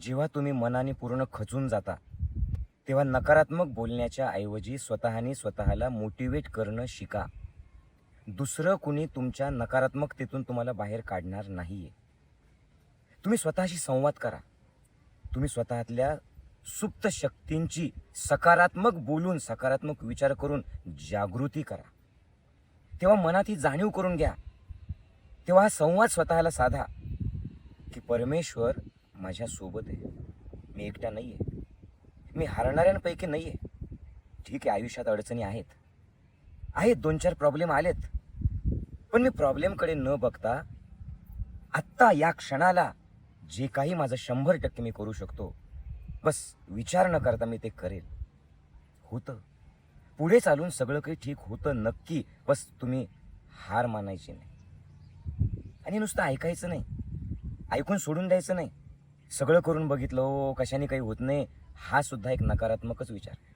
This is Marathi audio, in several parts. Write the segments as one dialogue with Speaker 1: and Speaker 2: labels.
Speaker 1: जेव्हा तुम्ही मनाने पूर्ण खचून जाता तेव्हा नकारात्मक बोलण्याच्या ऐवजी स्वतःने स्वतःला मोटिवेट करणं शिका. दुसरं कुणी तुमच्या नकारात्मकतेतून तुम्हाला बाहेर काढणार नाहीये. तुम्ही स्वतःशी संवाद करा. तुम्ही स्वतःतल्या सुप्त शक्तींची सकारात्मक बोलून सकारात्मक विचार करून जागृती करा. तेव्हा मनात ही जाणीव करून घ्या. तेव्हा हा संवाद स्वतःला साधा की परमेश्वर माझ्यासोबत आहे. मी एकटा नाही आहे मी हरणाऱ्यांपैकी नाही आहे ठीक आहे आयुष्यात अडचणी आहेत. आहेत दोन चार प्रॉब्लेम आलेत. पण मी प्रॉब्लेमकडे न बघता आत्ता या क्षणाला जे काही माझं शंभर टक्के मी करू शकतो बस विचार न करता मी ते करेल. होतं. पुढे चालून सगळं काही ठीक होतं नक्की बस तुम्ही हार मानायची नाही. आणि नुसतं ऐकायचं नाही. ऐकून सोडून द्यायचं नाही. सगळं करून बघितलं हो कशाने काही होत नाही हा सुद्धा एक नकारात्मकच विचार. आहे.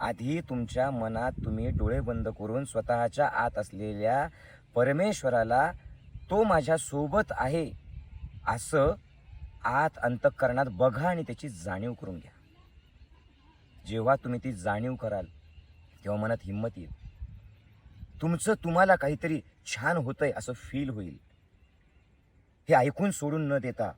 Speaker 1: आधी तुमच्या मनात तुम्ही डोळे बंद करून स्वतःच्या आत असलेल्या परमेश्वराला तो माझ्या सोबत आहे असं आत अंतःकरणात बघा आणि त्याची जाणीव करून घ्या. जेव्हा तुम्ही ती जाणीव कराल तेव्हा मनात हिंमत येईल. तुमचं तुम्हाला काहीतरी छान होतंय असं फील होईल. हे ऐकून सोडून न देता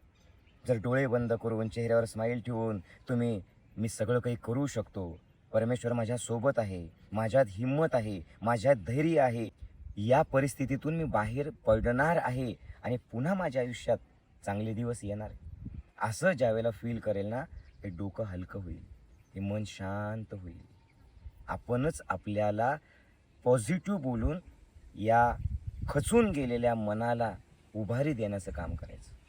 Speaker 1: जर डोळे बंद करून चेहऱ्यावर स्माईल ठेवून तुम्ही मी सगळं काही करू शकतो. परमेश्वर माझ्यासोबत आहे माझ्यात हिंमत आहे माझ्यात धैर्य आहे. या परिस्थितीतून मी बाहेर पडणार आहे आणि पुन्हा माझ्या आयुष्यात चांगले दिवस येणार असं ज्यावेळेला फील करेल ना ते डोकं हलकं होईल. हे मन शांत होईल. आपणच आपल्याला पॉझिटिव्ह बोलून या खचून गेलेल्या मनाला उभारी देण्याचं काम करायचं.